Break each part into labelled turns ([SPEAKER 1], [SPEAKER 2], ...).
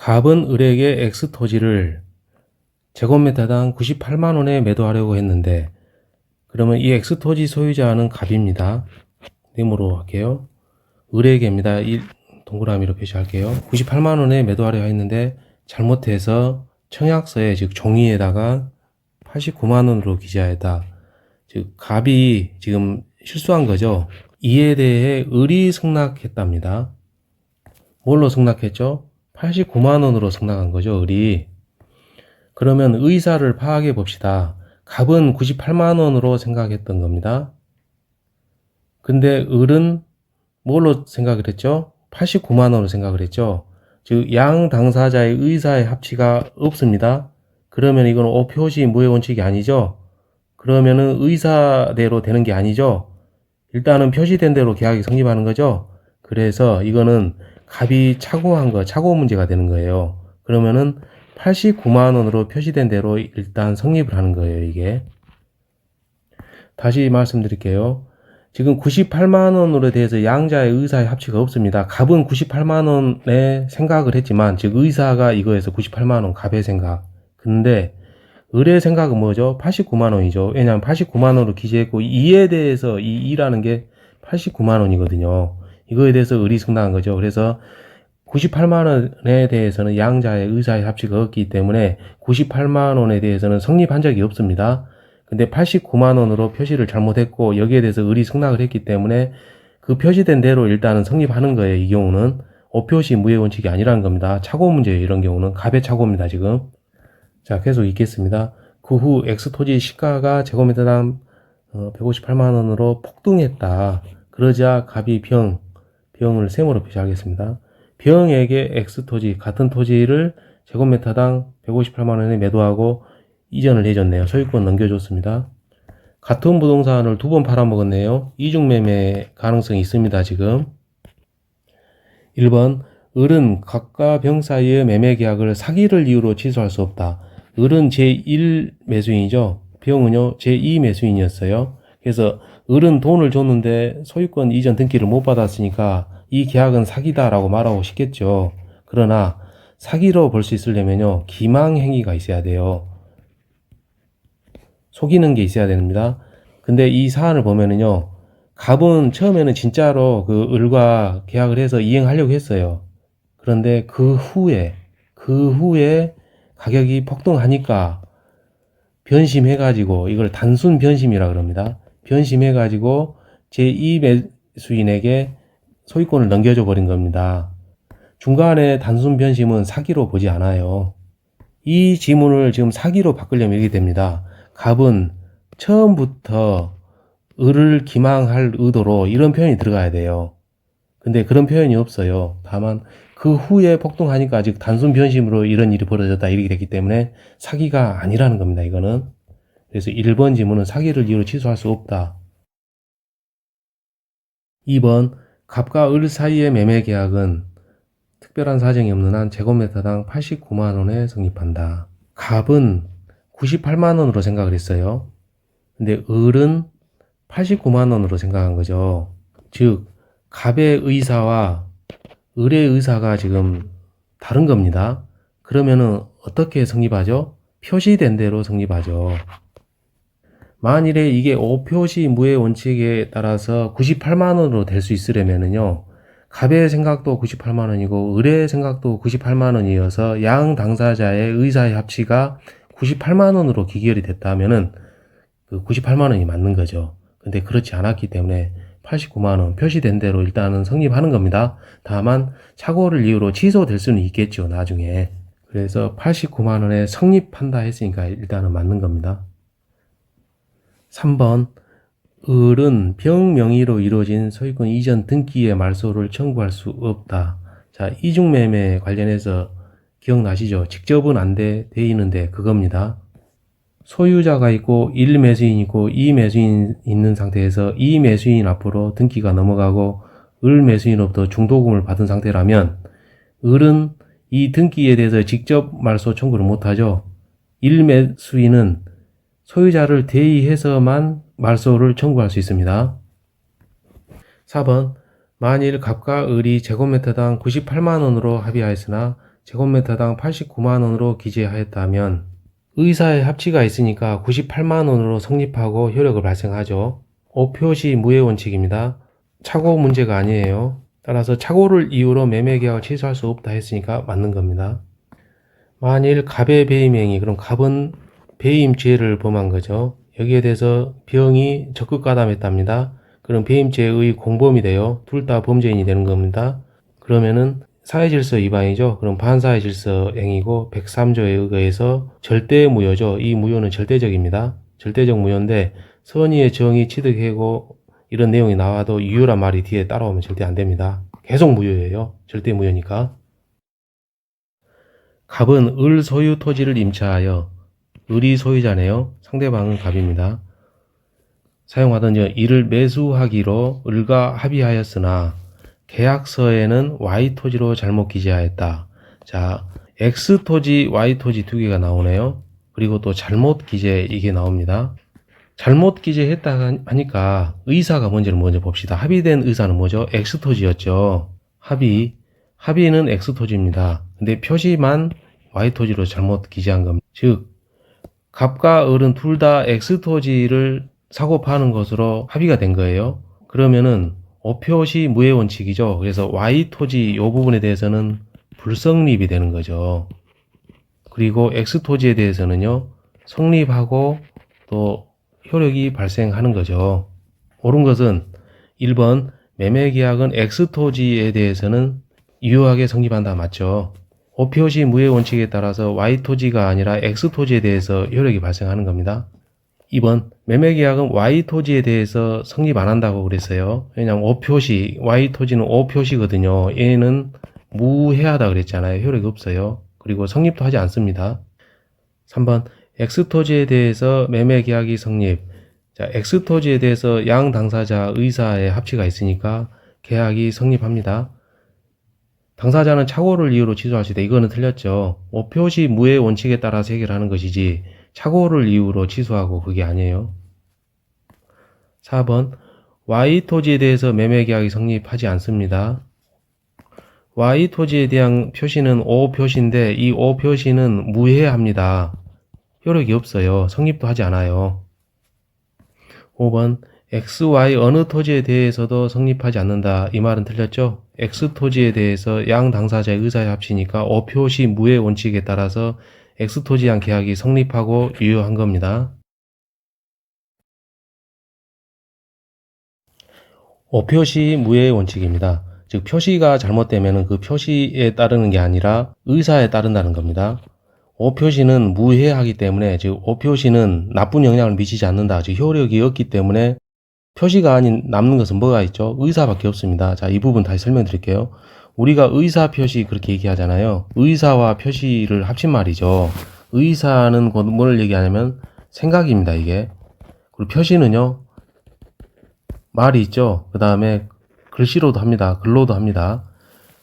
[SPEAKER 1] 갑은 을에게 X 토지를 제곱미터당 98만 원에 매도하려고 했는데 그러면 이 X 토지 소유자는 갑입니다. 네모로 할게요. 을에게입니다. 이 동그라미로 표시할게요. 98만 원에 매도하려 했는데 잘못해서 청약서에 즉 종이에다가 89만 원으로 기재했다. 즉 갑이 지금 실수한 거죠. 이에 대해 을이 승낙했답니다. 뭘로 승낙했죠? 89만 원으로 승낙한 거죠, 을이. 그러면 의사를 파악해 봅시다. 갑은 98만 원으로 생각했던 겁니다. 근데 을은 뭘로 생각을 했죠? 89만 원으로 생각을 했죠. 즉, 양 당사자의 의사의 합치가 없습니다. 그러면 이건 오표시 무효 원칙이 아니죠? 그러면은 의사대로 되는 게 아니죠? 일단은 표시된 대로 계약이 성립하는 거죠? 그래서 이거는 갑이 착오한 거, 착오 문제가 되는 거예요. 그러면은 89만 원으로 표시된 대로 일단 성립을 하는 거예요, 이게. 다시 말씀드릴게요. 지금 98만 원으로 대해서 양자의 의사의 합치가 없습니다. 갑은 98만 원에 생각을 했지만, 즉 의사가 이거에서 98만 원 갑의 생각. 근데 을의 생각은 뭐죠? 89만 원이죠. 왜냐하면 89만 원으로 기재했고 이에 대해서 이 2라는 게 89만 원이거든요. 이거에 대해서 승낙한 거죠. 그래서 98만 원에 대해서는 양자의 의사의 합치가 없기 때문에 98만 원에 대해서는 성립한 적이 없습니다. 근데 89만 원으로 표시를 잘못했고 여기에 대해서 을이 승낙을 했기 때문에 그 표시된 대로 일단은 성립하는 거예요. 이 경우는 오표시 무효 원칙이 아니라는 겁니다. 착오 문제예요. 이런 경우는 갑의 착오입니다. 지금. 자, 계속 읽겠습니다. 그후 X토지 시가가 제곱미터당 158만 원으로 폭등했다. 그러자 갑이 병, 병을 세모로 표시하겠습니다. 병에게 X토지, 같은 토지를 제곱미터당 158만 원에 매도하고 이전을 해줬네요. 소유권 넘겨줬습니다. 같은 부동산을 두 번 팔아먹었네요. 이중매매 가능성이 있습니다. 지금. 1번 을은 갑과 병 사이의 매매 계약을 사기를 이유로 취소할 수 없다. 을은 제1 매수인이죠. 병은요 제2 매수인이었어요. 그래서 을은 돈을 줬는데 소유권 이전 등기를 못 받았으니까 이 계약은 사기다라고 말하고 싶겠죠. 그러나 사기로 볼 수 있으려면요 기망 행위가 있어야 돼요. 속이는 게 있어야 됩니다. 근데 이 사안을 보면은요 갑은 처음에는 진짜로 그 을과 계약을 해서 이행하려고 했어요. 그런데 그 후에 그 후에 가격이 폭등하니까 변심해 가지고 이걸 단순 변심이라 그럽니다. 변심해 가지고 제2 매수인에게 소유권을 넘겨줘 버린 겁니다. 중간에 단순 변심은 사기로 보지 않아요. 이 지문을 지금 사기로 바꾸려면 이렇게 됩니다. 갑은 처음부터 을을 기망할 의도로 이런 표현이 들어가야 돼요. 근데 그런 표현이 없어요. 다만 그 후에 폭등하니까 아직 단순 변심으로 이런 일이 벌어졌다 이렇게 됐기 때문에 사기가 아니라는 겁니다. 이거는. 그래서 1번 지문은 사기를 이유로 취소할 수 없다. 2번 갑과 을 사이의 매매 계약은 특별한 사정이 없는 한 제곱미터당 89만 원에 성립한다. 갑은 98만 원으로 생각을 했어요. 근데 을은 89만 원으로 생각한 거죠. 즉 갑의 의사와 을의 의사가 지금 다른 겁니다. 그러면은 어떻게 성립하죠? 표시된 대로 성립하죠. 만일에 이게 5표시 무의 원칙에 따라서 98만 원으로 될 수 있으려면은요. 갑의 생각도 98만 원이고 을의 생각도 98만 원이어서 양 당사자의 의사의 합치가 98만 원으로 기결이 됐다면은 그 98만 원이 맞는 거죠. 근데 그렇지 않았기 때문에 89만원 표시된 대로 일단은 성립하는 겁니다. 다만 착오를 이유로 취소될 수는 있겠죠. 나중에. 그래서 89만원에 성립한다 했으니까 일단은 맞는 겁니다. 3번 을은 병 명의로 이루어진 소유권 이전 등기의 말소를 청구할 수 없다. 자, 이중매매 관련해서 기억나시죠? 직접은 안 돼, 돼 있는데 그겁니다. 소유자가 있고 1 매수인 있고 2 매수인 있는 상태에서 2 매수인 앞으로 등기가 넘어가고 을 매수인으로부터 중도금을 받은 상태라면 을은 이 등기에 대해서 직접 말소 청구를 못하죠. 1 매수인은 소유자를 대의해서만 말소를 청구할 수 있습니다. 4번 만일 갑과 을이 제곱미터당 98만 원으로 합의하였으나 제곱미터당 89만 원으로 기재하였다면 의사의 합치가 있으니까 98만 원으로 성립하고 효력을 발생하죠. 오표시 무효 원칙입니다. 착오 문제가 아니에요. 따라서 착오를 이유로 매매 계약을 취소할 수 없다 했으니까 맞는 겁니다. 만일 갑의 배임행위 그럼 갑은 배임죄를 범한 거죠. 여기에 대해서 병이 적극 가담했답니다. 그럼 배임죄의 공범이 돼요. 둘 다 범죄인이 되는 겁니다. 그러면은 사회질서 위반이죠. 그럼 반사회질서 행위고 103조에 의해서 절대 무효죠. 이 무효는 절대적입니다. 절대적 무효인데 선의의 정의 취득하고 이런 내용이 나와도 유효란 말이 뒤에 따라오면 절대 안 됩니다. 계속 무효예요. 절대 무효니까. 갑은 을 소유 토지를 임차하여 을이 소유자네요. 상대방은 갑입니다. 사용하던 여 이를 매수하기로 을과 합의하였으나 계약서에는 Y 토지로 잘못 기재하였다. 자, X 토지, Y 토지 두 개가 나오네요. 그리고 또 잘못 기재 이게 나옵니다. 잘못 기재했다 하니까 의사가 뭔지를 먼저 봅시다. 합의된 의사는 뭐죠? X 토지였죠. 합의. 합의는 X 토지입니다. 근데 표시만 Y 토지로 잘못 기재한 겁니다. 즉, 갑과 을은 둘다 X 토지를 사고 파는 것으로 합의가 된 거예요. 그러면은 오표시 무효 원칙이죠. 그래서 Y 토지 요 부분에 대해서는 불성립이 되는 거죠. 그리고 X 토지에 대해서는요, 성립하고 또 효력이 발생하는 거죠. 옳은 것은 1번 매매 계약은 X 토지에 대해서는 유효하게 성립한다 맞죠? 오표시 무효 원칙에 따라서 Y 토지가 아니라 X 토지에 대해서 효력이 발생하는 겁니다. 2번 매매 계약은 Y 토지에 대해서 성립 안 한다고 그랬어요. 왜냐하면 O 표시 Y 토지는 O 표시거든요. 얘는 무해하다 그랬잖아요. 효력이 없어요. 그리고 성립도 하지 않습니다. 3번 X 토지에 대해서 매매 계약이 성립. 자, X 토지에 대해서 양 당사자 의사의 합치가 있으니까 계약이 성립합니다. 당사자는 착오를 이유로 취소할 수 있다. 이거는 틀렸죠. O 표시 무효 원칙에 따라서 해결하는 것이지 착오를 이유로 취소하고 그게 아니에요. 4번 Y 토지에 대해서 매매 계약이 성립하지 않습니다. Y 토지에 대한 표시는 O 표시인데 이 O 표시는 무해합니다. 효력이 없어요. 성립도 하지 않아요. 5번 X, Y 어느 토지에 대해서도 성립하지 않는다. 이 말은 틀렸죠? X 토지에 대해서 양 당사자의 의사에 합치니까 O 표시 무해 원칙에 따라서 X 토지 양 계약이 성립하고 유효한 겁니다. 오표시 무효의 원칙입니다. 즉 표시가 잘못되면 그 표시에 따르는 게 아니라 의사에 따른다는 겁니다. 오표시는 무해하기 때문에 즉 오표시는 나쁜 영향을 미치지 않는다. 즉 효력이 없기 때문에 표시가 아닌 남는 것은 뭐가 있죠? 의사밖에 없습니다. 자, 이 부분 다시 설명드릴게요. 우리가 의사 표시 그렇게 얘기하잖아요. 의사와 표시를 합친 말이죠. 의사는 곧 뭘 얘기하냐면 생각입니다, 이게. 그리고 표시는요, 말이 있죠. 그 다음에 글씨로도 합니다. 글로도 합니다.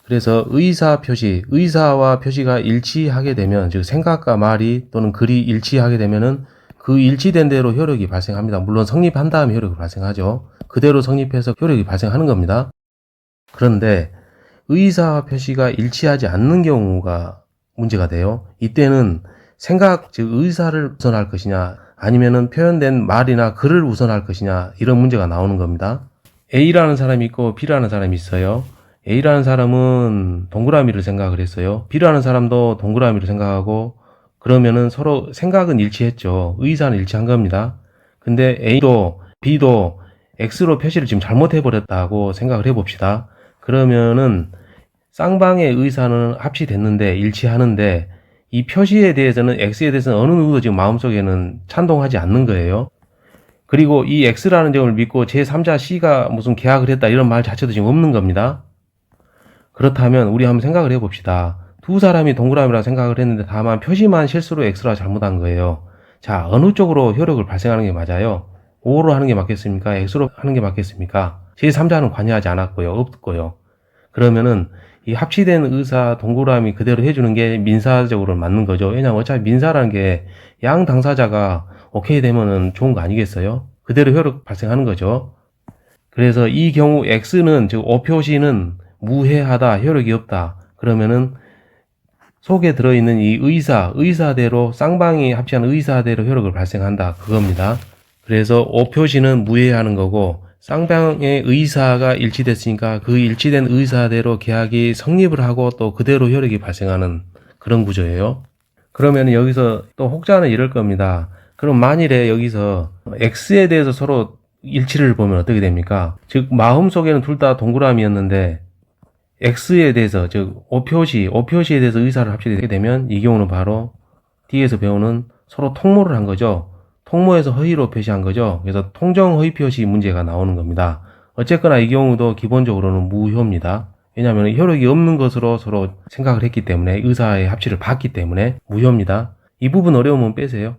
[SPEAKER 1] 그래서 의사 표시, 의사와 표시가 일치하게 되면, 즉 생각과 말이 또는 글이 일치하게 되면은 그 일치된 대로 효력이 발생합니다. 물론 성립한 다음에 효력이 발생하죠. 그대로 성립해서 효력이 발생하는 겁니다. 그런데 의사 표시가 일치하지 않는 경우가 문제가 돼요. 이때는 생각, 즉 의사를 우선할 것이냐, 아니면은 표현된 말이나 글을 우선할 것이냐, 이런 문제가 나오는 겁니다. A라는 사람이 있고 B라는 사람이 있어요. A라는 사람은 동그라미를 생각을 했어요. B라는 사람도 동그라미를 생각하고 그러면은 서로 생각은 일치했죠. 의사는 일치한 겁니다. 근데 A도 B도 X로 표시를 지금 잘못해버렸다고 생각을 해봅시다. 그러면은 쌍방의 의사는 합치됐는데 일치하는데 이 표시에 대해서는 X에 대해서는 어느 누구도 지금 마음속에는 찬동하지 않는 거예요. 그리고 이 X라는 점을 믿고 제3자 C가 무슨 계약을 했다 이런 말 자체도 지금 없는 겁니다. 그렇다면 우리 한번 생각을 해봅시다. 두 사람이 동그라미라 생각을 했는데 다만 표시만 실수로 X라 잘못한 거예요. 자, 어느 쪽으로 효력을 발생하는 게 맞아요? O로 하는 게 맞겠습니까? X로 하는 게 맞겠습니까? 제3자는 관여하지 않았고요. 없고요. 그러면은 이 합치된 의사 동그라미 그대로 해주는 게 민사적으로 맞는 거죠. 왜냐면 어차피 민사라는 게 양 당사자가 오케이 되면은 좋은 거 아니겠어요? 그대로 효력 발생하는 거죠. 그래서 이 경우 X는 즉 O 표시는 무해하다, 효력이 없다. 그러면은 속에 들어있는 이 의사, 의사대로 쌍방이 합치한 의사대로 효력을 발생한다. 그겁니다. 그래서 O 표시는 무효하는 거고 쌍방의 의사가 일치됐으니까 그 일치된 의사대로 계약이 성립을 하고 또 그대로 효력이 발생하는 그런 구조예요. 그러면 여기서 또 혹자는 이럴 겁니다. 그럼 만일에 여기서 X에 대해서 서로 일치를 보면 어떻게 됩니까? 즉 마음속에는 둘 다 동그라미였는데 X에 대해서 즉 O 표시, O 표시에 대해서 의사를 합치게 되면 이 경우는 바로 뒤에서 배우는 서로 통모를 한 거죠. 통모에서 허위로 표시한 거죠. 그래서 통정 허위 표시 문제가 나오는 겁니다. 어쨌거나 이 경우도 기본적으로는 무효입니다. 왜냐하면 효력이 없는 것으로 서로 생각을 했기 때문에 의사의 합치를 봤기 때문에 무효입니다. 이 부분 어려우면 빼세요.